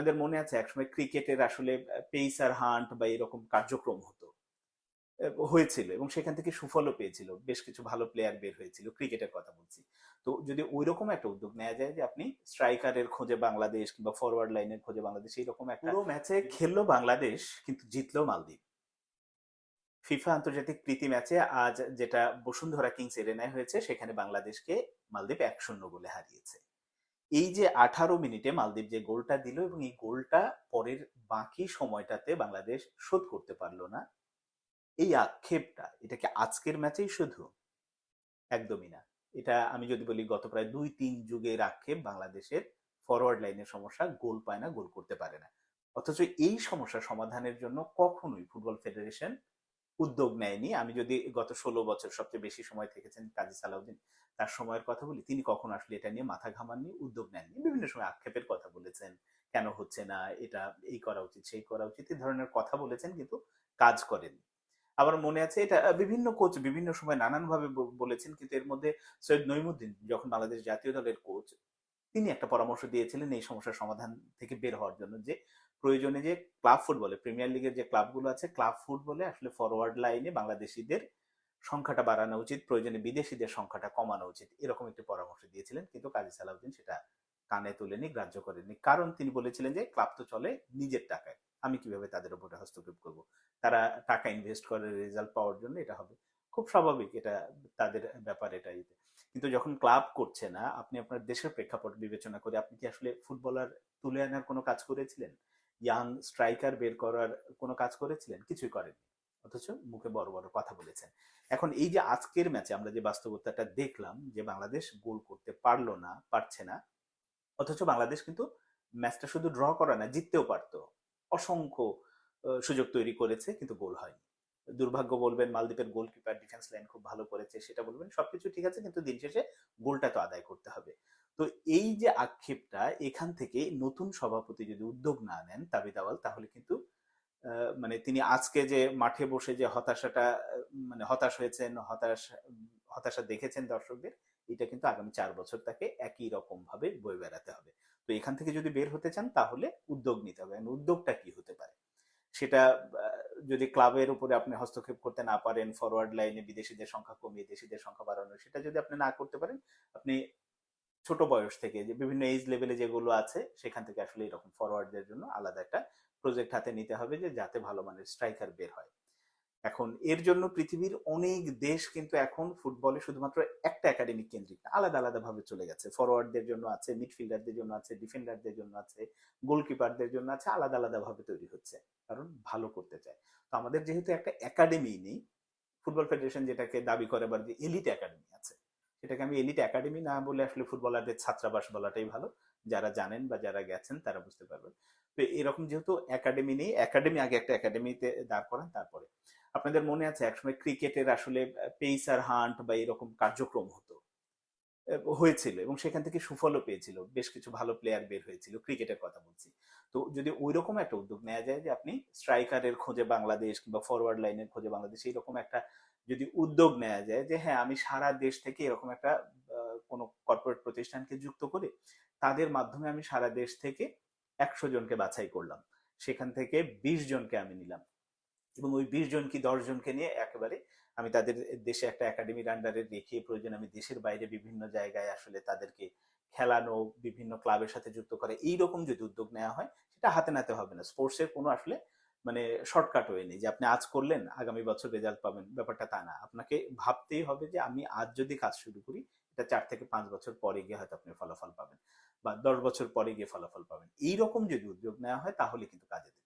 আপনাদের মনে আছে একসময় ক্রিকেটের আসলে পেইসার হান্ট বা এরকম কার্যক্রম হতো? হয়েছিল এবং সেখান থেকে সুফলও পেয়েছিল। বেশ কিছু ভালো প্লেয়ার বের হয়েছিল ক্রিকেটের কথা বলছি। তো যদি ওই রকম একটা উদ্যোগ নেওয়া যায় যে আপনি স্ট্রাইকারের খোঁজে বাংলাদেশ কিংবা ফরওয়ার্ড লাইনের খোঁজে বাংলাদেশ এইরকম একটা পুরো ম্যাচে খেললো বাংলাদেশ কিন্তু জিতলো মালদ্বীপ। ফিফা আন্তর্জাতিক প্রীতি ম্যাচে আজ যেটা বসুন্ধরা কিংস এরেনায় হয়েছে সেখানে বাংলাদেশকে মালদ্বীপ এক শূন্য বলে হারিয়েছে। এই যে আঠারো মিনিটে মালদ্বীপ যে গোলটা দিল এবং এই গোলটা পরের বাকি সময়টাতে বাংলাদেশ শোধ করতে পারল না, এই আক্ষেপটা এটাকে আজকের ম্যাচেই শুধু? একদমই না। এটা আমি যদি বলি গত প্রায় দুই, তিন যুগের আক্ষেপ, বাংলাদেশের ফরওয়ার্ড লাইনের সমস্যা, গোল পায় না, গোল করতে পারে না। অথচ এই সমস্যা সমাধানের জন্য কখনোই ফুটবল ফেডারেশন উদ্যোগ নেয়নি। আমি যদি গত ষোলো বছর সবচেয়ে বেশি সময় থেকেছেন কাজী সালাউদ্দিন, তার সময়ের কথা বলি, তিনি কখন আসলে এটা নিয়ে মাথা ঘামাননি, উদ্যোগ নেননি। বিভিন্ন সময় আক্ষেপের কথা বলেছেন, কেন হচ্ছে না, এটা এই করা উচিত, সেই করা উচিত, এই ধরনের কথা বলেছেন কিন্তু কাজ করেননি। আবার মনে আছে এটা বিভিন্ন কোচ বিভিন্ন সময় নানানভাবে বলেছেন, কিন্তু এর মধ্যে সৈয়দ নইমুদ্দিন যখন বাংলাদেশ জাতীয় দলের কোচ তিনি একটা পরামর্শ দিয়েছিলেন এই সমস্যার সমাধান থেকে বের হওয়ার জন্য যে প্রয়োজনে যে ক্লাব ফুটবলে, প্রিমিয়ার লিগের যে ক্লাবগুলো আছে, ক্লাব ফুটবলে আসলে ফরওয়ার্ড লাইনে বাংলাদেশিদের সংখ্যাটা বাড়ানো উচিত, প্রয়োজনে বিদেশিদের সংখ্যাটা কমানো উচিত। এরকম একটি পরামর্শ দিয়েছিলেন, কিন্তু কাজী সালাউদ্দিন সেটা কানে তোলেনি, গ্রাহ্য করেনি কারণ তিনি বলেছিলেন যে ক্লাব তো চলে নিজের টাকায়। আমি কীভাবে তাদের উপরে হস্তক্ষেপ করব? তারা টাকা ইনভেস্ট করে রেজাল্ট পাওয়ার জন্য এটা হবে। খুব স্বাভাবিক এটা, তাদের ব্যাপার এটাই কিন্তু যখন ক্লাব করছে না, আপনি আপনার দেশের প্রেক্ষাপট বিবেচনা করে, আপনি কি আসলে ফুটবলার তুলে আনার কোনো কাজ করেছিলেন? ইয়াং স্ট্রাইকার বের করার কোনো কাজ করেছিলেন? কিছুই করেননি, অথচ মুখে বড় বড় কথা বলেছেন। এখন এই যে আজকের ম্যাচে আমরা যে বাস্তবতাটা দেখলাম, যে বাংলাদেশ গোল করতে পারল না, পারছে না, অথচ বাংলাদেশ কিন্তু ম্যাচটা শুধু ড্র করা না, জিততেও পারতো। অসংখ্য সুযোগ তৈরি করেছে, কিন্তু গোল হয়নি। দুর্ভাগ্য বলবেন, মালদ্বীপের গোলকিপার ডিফেন্স লাইন খুব ভালো করেছে, সেটা বলবেন, সবকিছু ঠিক আছে, কিন্তু দিন শেষে গোলটা তো আদায় করতে হবে। তো এই যে আক্ষেপটা, এখান থেকে নতুন সভাপতি যদি উদ্যোগ না নেন তাবিদ আওয়াল তাহলে কিন্তু মানে তিনি আজকে যে মাঠে বসে যে হতাশাটা মানে হতাশ হয়েছেন, হতাশ, হতাশা দেখেছেন দর্শকদের, এটা কিন্তু আগামী চার বছর তাকে একই রকম ভাবে বয়ে বেড়াতে হবে। তো এখান থেকে যদি বের হতে চান, তাহলে উদ্যোগ নিতে হবে। উদ্যোগটা কি হতে পারে? সেটা যদি ক্লাবের উপরে আপনি হস্তক্ষেপ করতে না পারেন ফরওয়ার্ড লাইনে বিদেশিদের সংখ্যা কমিয়ে দেশিদের সংখ্যা বাড়ানো, সেটা যদি আপনি না করতে পারেন, আপনি ছোট বয়স থেকে যে বিভিন্ন এজ লেভেলে যেগুলো আছে, সেখান থেকে আসলে এরকম ফরওয়ার্ডদের জন্য আলাদা একটা প্রজেক্ট হাতে নিতে হবে যে যাতে ভালো মানের স্ট্রাইকার বের হয়। এখন এর জন্য পৃথিবীর অনেক দেশ কিন্তু এখন ফুটবলে শুধুমাত্র একটা একাডেমিক কেন্দ্রিক আলাদা আলাদা ভাবে চলে গেছে। ফরওয়ার্ডদের জন্য আছে, মিডফিল্ডারদের জন্য আছে, ডিফেন্ডারদের জন্য আছে, গোলকিপারদের জন্য আছে, আলাদা আলাদা ভাবে তৈরি হচ্ছে। কারণ ভালো করতে চায়। তো আমাদের যেহেতু একটা একাডেমি নেই, ফুটবল ফেডারেশন যেটাকে দাবি করে আবার যে এলিট একাডেমি আছে সেটাকে আমি এলিট একাডেমি না বলে আসলে ফুটবলারদের ছাত্রাবাস বলাটাই ভালো। যারা জানেন বা যারা গেছেন তারা বুঝতে পারবেন। তো এরকম যেহেতু একাডেমি নেই একাডেমি আগে একটা একাডেমিতে দাঁড় করান, তারপরে। আপনাদের মনে আছে একসময় ক্রিকেটের আসলে পেইসার হান্ট বা এরকম কার্যক্রম হতো? হয়েছিল এবং সেখান থেকে সুফলও পেয়েছিল। বেশ কিছু ভালো প্লেয়ার বের হয়েছিল, ক্রিকেটের কথা বলছি। তো যদি ওই রকম একটা উদ্যোগ নেওয়া যায় যে আপনি স্ট্রাইকারের খোঁজে বাংলাদেশ কিংবা ফরওয়ার্ড লাইনের খোঁজে বাংলাদেশ, এইরকম একটা যদি উদ্যোগ নেওয়া যায় যে হ্যাঁ আমি সারা দেশ থেকে এরকম একটা কোনো কর্পোরেট প্রতিষ্ঠানকে যুক্ত করে তাদের মাধ্যমে আমি সারা দেশ থেকে একশো জনকে বাছাই করলাম। সেখান থেকে বিশ জনকে আমি নিলাম। এবং ওই বিশ জন কি দশ জনকে নিয়ে একেবারে আমি তাদের দেশে একটা একাডেমির আন্ডারে রেখে প্রয়োজন আমি দেশের বাইরে বিভিন্ন জায়গায় আসলে তাদেরকে খেলানো, বিভিন্ন ক্লাবের সাথে যুক্ত করে, এইরকম যদি উদ্যোগ নেওয়া হয়, সেটা হাতে নাতে হবে না। স্পোর্টসের কোনো আসলে মানে শর্টকাট ওয়ে নেই যে আপনি আজ করলেন, আগামী বছর রেজাল্ট পাবেন। ব্যাপারটা তা না। আপনাকে ভাবতেই হবে যে আমি আজ যদি কাজ শুরু করি, এটা চার থেকে পাঁচ বছর পরে গিয়ে হয়তো আপনি ফলাফল পাবেন বা দশ বছর পরে গিয়ে ফলাফল পাবেন। এইরকম যদি উদ্যোগ নেওয়া হয়, তাহলে কিন্তু কাজে দেবে।